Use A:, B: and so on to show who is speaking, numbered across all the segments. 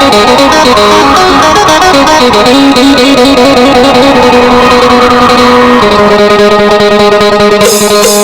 A: Thank you.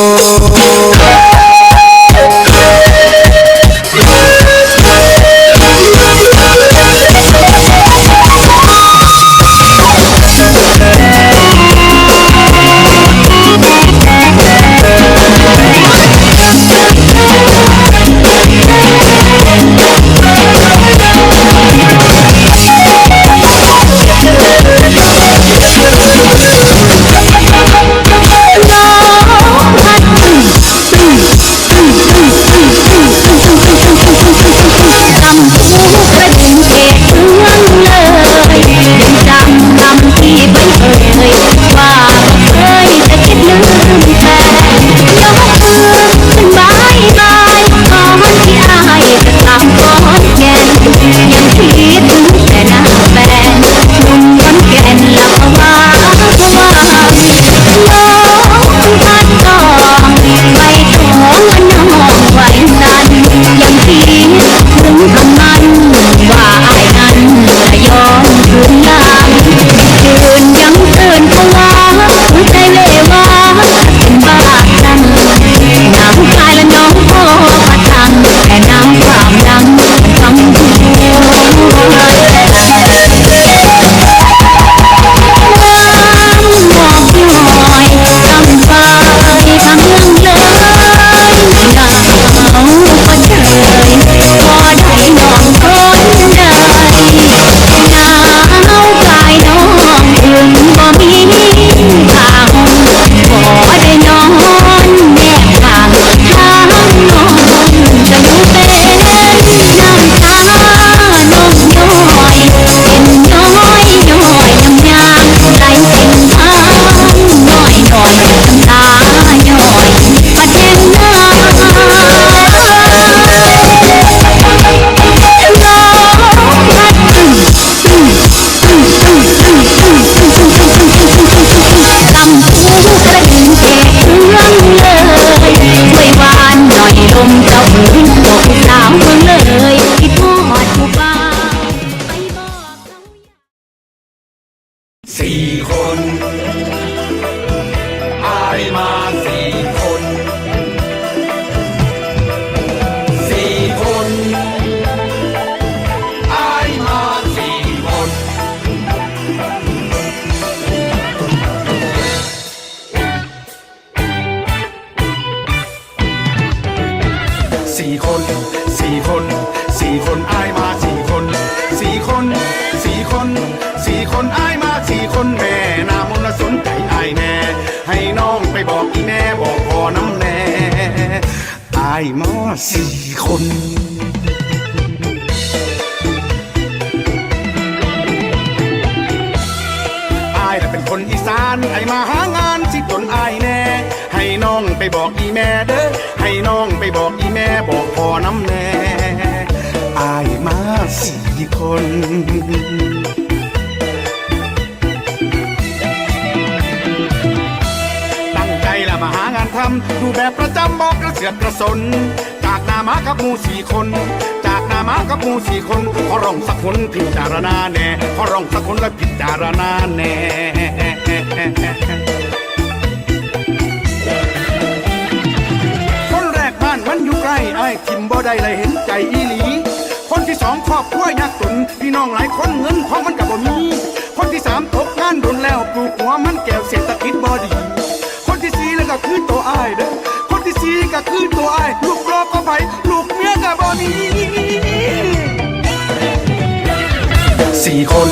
A: ่คนสี่คนสี่คนอายมาสี่คนสี่คนสี่คนสี่คนอายมาสี่คนแม่นามนสนใจอายแน่ให้น้องไปบอกอีแน่บอกพอน้ำแน่อายมาสี่คนอายเป็นคนอีสานอายมาหางานสิจนอายแน่ ให้น้องไปบอกอีแม่ น ตั้งใจละมาหางานทำดูแบบประจำบอกกระเสือกกระสน จากนามากับมูสี่คน จากนามากับมูสี่คนขอร้องสักคนพิจารณาแน่ขอร้องสักคนและพิจารณาแน่คนแรกบ้านมันอยู่ใกล้ไอ้ทิมบ่ได้เลยเห็นใจอีหลี คนที่สองครอบครัวยากจนพี่น้องหลายคนเงินทองมันกับบ่มีคนที่สามตกงานโดนแล้วปลูกหัวมันแก้วเศรษฐกิจบ่ดี คนที่สี่แล้วก็คือตัวอ้ายเด้อคนที่สี่ก็คือตัวอ้ายลูกรอก็ไปลูกเมียก็บ่มีสี่คน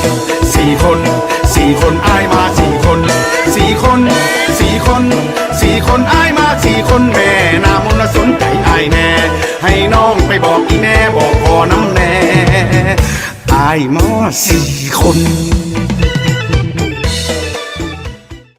A: สี่คนสี่คนอ้าย ไปบอกอีแม่บอกพ่อน้ำแน่ อายมาสี่คน